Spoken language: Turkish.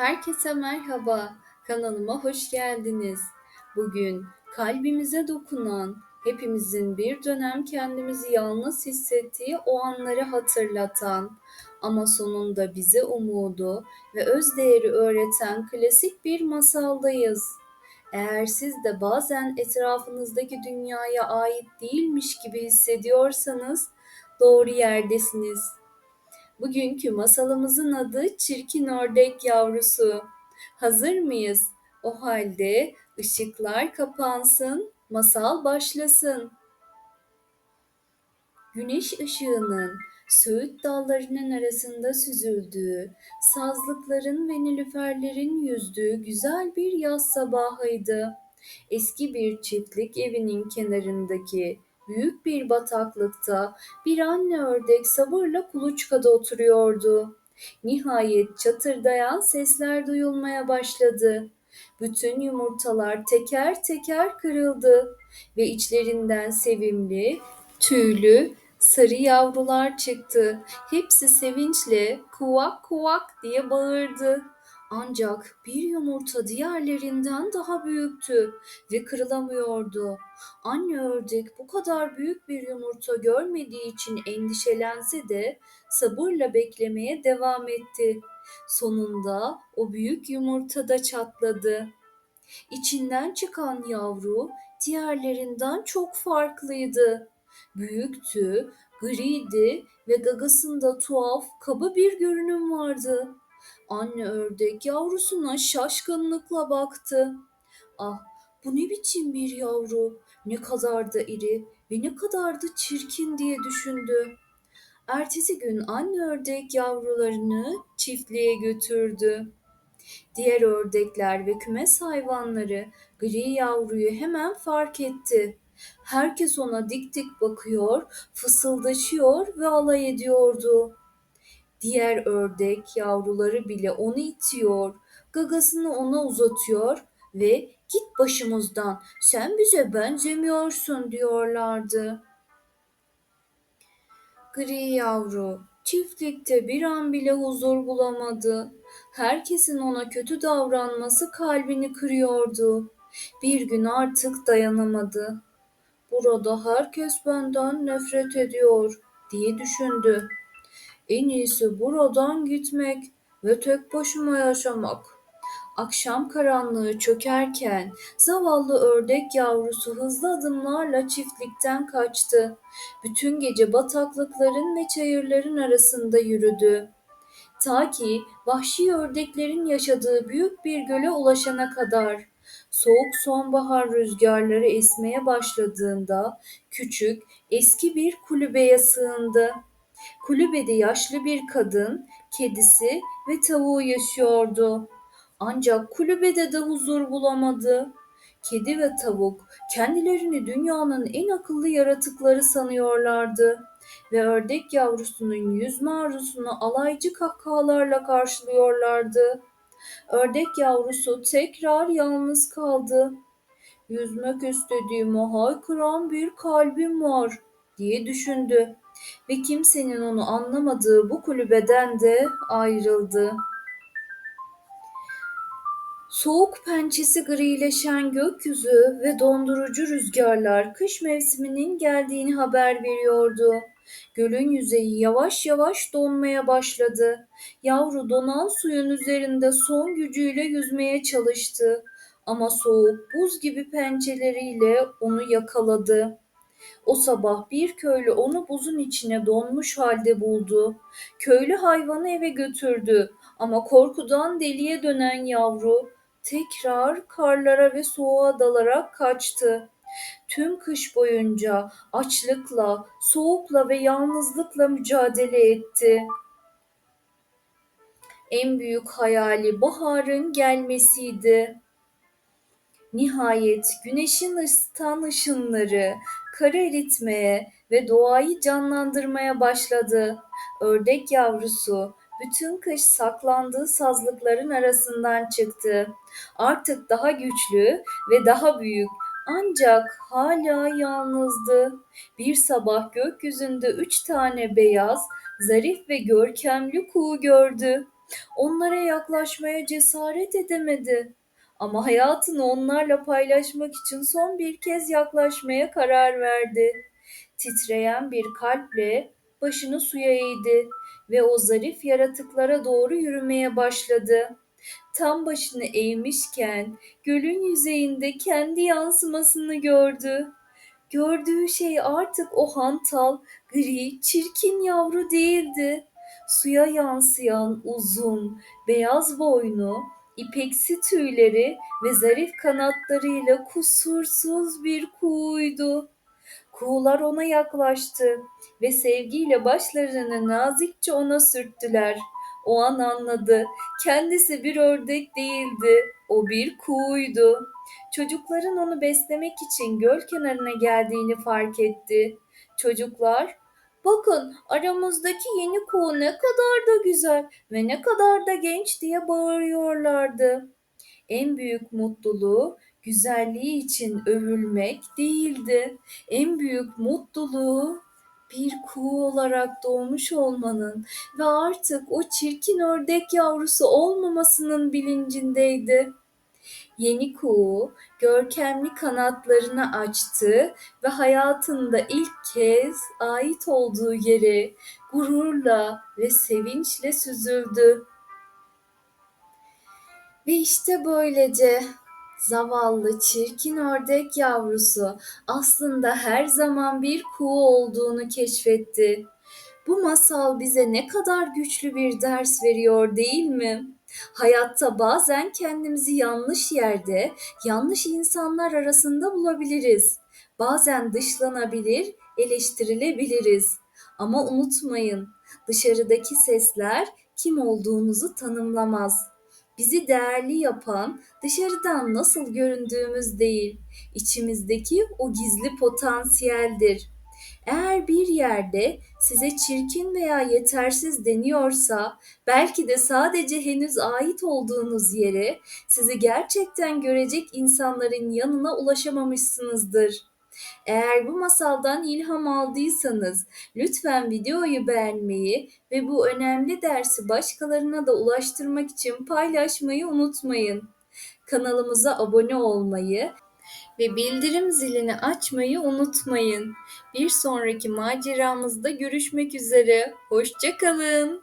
Herkese merhaba, kanalıma hoş geldiniz. Bugün kalbimize dokunan, hepimizin bir dönem kendimizi yalnız hissettiği o anları hatırlatan ama sonunda bize umudu ve özdeğeri öğreten klasik bir masaldayız. Eğer siz de bazen etrafınızdaki dünyaya ait değilmiş gibi hissediyorsanız doğru yerdesiniz. Bugünkü masalımızın adı Çirkin Ördek Yavrusu. Hazır mıyız? O halde ışıklar kapansın, masal başlasın. Güneş ışığının söğüt dallarının arasında süzüldüğü, sazlıkların ve nilüferlerin yüzdüğü güzel bir yaz sabahıydı. Eski bir çiftlik evinin kenarındaki büyük bir bataklıkta bir anne ördek sabırla kuluçkada oturuyordu. Nihayet çatırdayan sesler duyulmaya başladı. Bütün yumurtalar teker teker kırıldı ve içlerinden sevimli, tüylü, sarı yavrular çıktı. Hepsi sevinçle kuvak kuvak diye bağırdı. Ancak bir yumurta diğerlerinden daha büyüktü ve kırılamıyordu. Anne ördek bu kadar büyük bir yumurta görmediği için endişelense de sabırla beklemeye devam etti. Sonunda o büyük yumurta da çatladı. İçinden çıkan yavru diğerlerinden çok farklıydı. Büyüktü, griydi ve gagasında tuhaf, kaba bir görünüm vardı. Anne ördek yavrusuna şaşkınlıkla baktı. Ah, bu ne biçim bir yavru? Ne kadar da iri ve ne kadar da çirkin diye düşündü. Ertesi gün anne ördek yavrularını çiftliğe götürdü. Diğer ördekler ve kümes hayvanları gri yavruyu hemen fark etti. Herkes ona dik dik bakıyor, fısıldaşıyor ve alay ediyordu. Diğer ördek yavruları bile onu itiyor, gagasını ona uzatıyor ve git başımızdan sen bize benzemiyorsun diyorlardı. Gri yavru çiftlikte bir an bile huzur bulamadı. Herkesin ona kötü davranması kalbini kırıyordu. Bir gün artık dayanamadı. Burada herkes benden nefret ediyor diye düşündü. En iyisi buradan gitmek ve tek başıma yaşamak. Akşam karanlığı çökerken zavallı ördek yavrusu hızlı adımlarla çiftlikten kaçtı. Bütün gece bataklıkların ve çayırların arasında yürüdü. Ta ki vahşi ördeklerin yaşadığı büyük bir göle ulaşana kadar. Soğuk sonbahar rüzgarları esmeye başladığında küçük, eski bir kulübeye sığındı. Kulübede yaşlı bir kadın, kedisi ve tavuğu yaşıyordu. Ancak kulübede de huzur bulamadı. Kedi ve tavuk kendilerini dünyanın en akıllı yaratıkları sanıyorlardı ve ördek yavrusunun yüzme arzusunu alaycı kahkahalarla karşılıyorlardı. Ördek yavrusu tekrar yalnız kaldı. Yüzmek istediğimi haykıran bir kalbim var diye düşündü ve kimsenin onu anlamadığı bu kulübeden de ayrıldı. Soğuk pençesi grileşen gökyüzü ve dondurucu rüzgarlar kış mevsiminin geldiğini haber veriyordu. Gölün yüzeyi yavaş yavaş donmaya başladı. Yavru donan suyun üzerinde son gücüyle yüzmeye çalıştı. Ama soğuk buz gibi pençeleriyle onu yakaladı. O sabah bir köylü onu buzun içine donmuş halde buldu. Köylü hayvanı eve götürdü ama korkudan deliye dönen yavru tekrar karlara ve soğuğa dalarak kaçtı. Tüm kış boyunca açlıkla, soğukla ve yalnızlıkla mücadele etti. En büyük hayali baharın gelmesiydi. Nihayet güneşin ısıtan ışınları karı eritmeye ve doğayı canlandırmaya başladı. Ördek yavrusu bütün kış saklandığı sazlıkların arasından çıktı. Artık daha güçlü ve daha büyük ancak hala yalnızdı. Bir sabah gökyüzünde üç tane beyaz, zarif ve görkemli kuğu gördü. Onlara yaklaşmaya cesaret edemedi. Ama hayatını onlarla paylaşmak için son bir kez yaklaşmaya karar verdi. Titreyen bir kalple başını suya eğdi ve o zarif yaratıklara doğru yürümeye başladı. Tam başını eğmişken gölün yüzeyinde kendi yansımasını gördü. Gördüğü şey artık o hantal, gri, çirkin yavru değildi. Suya yansıyan uzun, beyaz boynu, ipeksi tüyleri ve zarif kanatlarıyla kusursuz bir kuğuydu. Kuğular ona yaklaştı ve sevgiyle başlarını nazikçe ona sürttüler. O an anladı. Kendisi bir ördek değildi. O bir kuğuydu. Çocukların onu beslemek için göl kenarına geldiğini fark etti. Çocuklar, bakın aramızdaki yeni kuğu ne kadar da güzel ve ne kadar da genç diye bağırıyorlardı. En büyük mutluluğu güzelliği için övülmek değildi. En büyük mutluluğu bir kuğu olarak doğmuş olmanın ve artık o çirkin ördek yavrusu olmamasının bilincindeydi. Yeni kuğu görkemli kanatlarını açtı ve hayatında ilk kez ait olduğu yere gururla ve sevinçle süzüldü. Ve işte böylece zavallı çirkin ördek yavrusu aslında her zaman bir kuğu olduğunu keşfetti. Bu masal bize ne kadar güçlü bir ders veriyor değil mi? Hayatta bazen kendimizi yanlış yerde, yanlış insanlar arasında bulabiliriz. Bazen dışlanabilir, eleştirilebiliriz. Ama unutmayın, dışarıdaki sesler kim olduğunuzu tanımlamaz. Bizi değerli yapan dışarıdan nasıl göründüğümüz değil, içimizdeki o gizli potansiyeldir. Eğer bir yerde size çirkin veya yetersiz deniyorsa, belki de sadece henüz ait olduğunuz yere, sizi gerçekten görecek insanların yanına ulaşamamışsınızdır. Eğer bu masaldan ilham aldıysanız lütfen videoyu beğenmeyi ve bu önemli dersi başkalarına da ulaştırmak için paylaşmayı unutmayın. Kanalımıza abone olmayı ve bildirim zilini açmayı unutmayın. Bir sonraki maceramızda görüşmek üzere. Hoşçakalın.